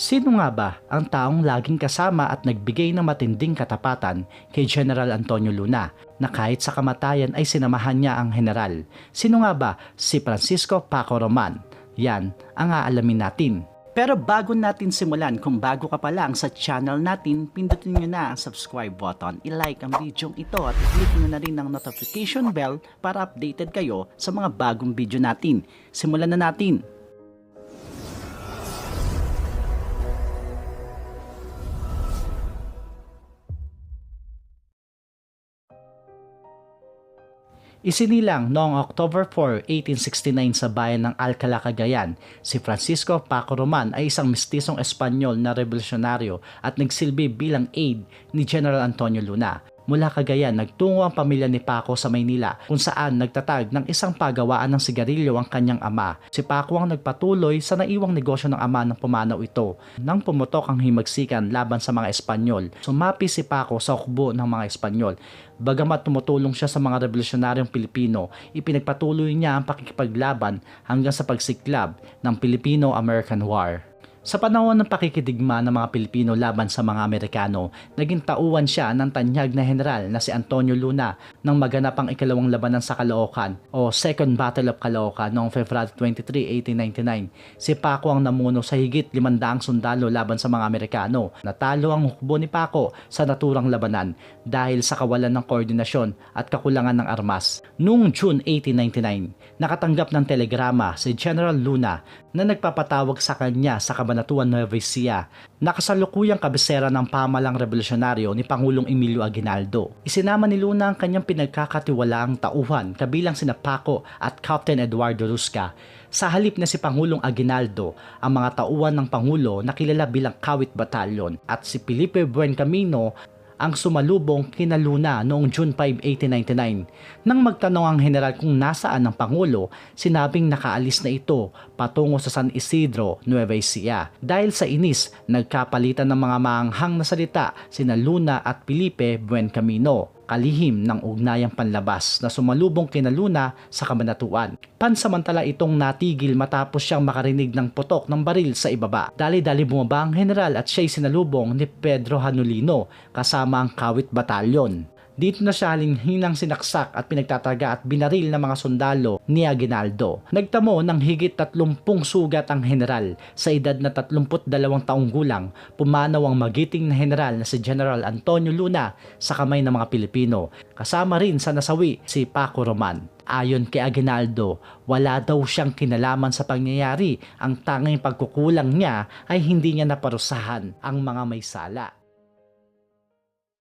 Sino nga ba ang taong laging kasama at nagbigay ng matinding katapatan kay General Antonio Luna na kahit sa kamatayan ay sinamahan niya ang general? Sino nga ba si Francisco Paco Roman? Yan ang aalamin natin. Pero bago natin simulan, kung bago ka pa lang sa channel natin, pindutin nyo na ang subscribe button, i-like ang video ito at click nyo na rin ang notification bell para updated kayo sa mga bagong video natin. Simulan na natin! Isinilang noong October 4, 1869 sa bayan ng Alcala, Cagayan, si Francisco Paco Roman ay isang mistisong Espanyol na revolusyonaryo at nagsilbi bilang aide ni General Antonio Luna. Mula Cagayan, nagtungo ang pamilya ni Paco sa Maynila kung saan nagtatag ng isang pagawaan ng sigarilyo ang kanyang ama. Si Paco ang nagpatuloy sa naiwang negosyo ng ama ng pumanaw ito. Nang pumutok ang himagsikan laban sa mga Espanyol, sumapi si Paco sa hukbo ng mga Espanyol. Bagamat tumutulong siya sa mga revolusyonaryong Pilipino, ipinagpatuloy niya ang pakikipaglaban hanggang sa pagsiklab ng Pilipino-American War. Sa panahon ng pakikidigma ng mga Pilipino laban sa mga Amerikano, naging tauhan siya ng tanyag na general na si Antonio Luna nang maganap ang ikalawang labanan sa Caloocan o Second Battle of Caloocan noong February 23, 1899. Si Paco ang namuno sa higit 500 sundalo laban sa mga Amerikano. Natalo ang hukbo ni Paco sa naturang labanan dahil sa kawalan ng koordinasyon at kakulangan ng armas. Noong June 1899, nakatanggap ng telegrama si General Luna na nagpapatawag sa kanya sa Kabanatuan Nueva Ecija na kasalukuyang kabisera ng pamalang revolusyonaryo ni Pangulong Emilio Aguinaldo. Isinama ni Luna ang kanyang pinagkakatiwalaang tauhan kabilang sina Paco at Captain Eduardo Rusca. Sa halip na si Pangulong Aguinaldo, ang mga tauhan ng Pangulo na kilala bilang Kawit Batalyon at si Felipe Buencamino ang sumalubong kina Luna noong June 5, 1899. Nang magtanong ang general kung nasaan ang Pangulo, sinabing nakaalis na ito patungo sa San Isidro, Nueva Ecija. Dahil sa inis, nagkapalitan ng mga maanghang na salita sina Luna at Felipe Buencamino kalihim ng ugnayang panlabas na sumalubong kina Luna sa kabanatuan. Pansamantala itong natigil matapos siyang makarinig ng putok ng baril sa ibaba. Dali-dali bumaba ang general at siya'y sinalubong ni Pedro Hanulino kasama ang Kawit Batalyon. Dito na siya hinang sinaksak at pinagtataga at binaril ng mga sundalo ni Aguinaldo. Nagtamo ng higit 30 sugat ang general. Sa edad na 32 taong gulang, pumanaw ang magiting na general na si General Antonio Luna sa kamay ng mga Pilipino. Kasama rin sa nasawi si Paco Roman. Ayon kay Aguinaldo, wala daw siyang kinalaman sa pangyayari. Ang tanging pagkukulang niya ay hindi niya naparusahan ang mga may sala.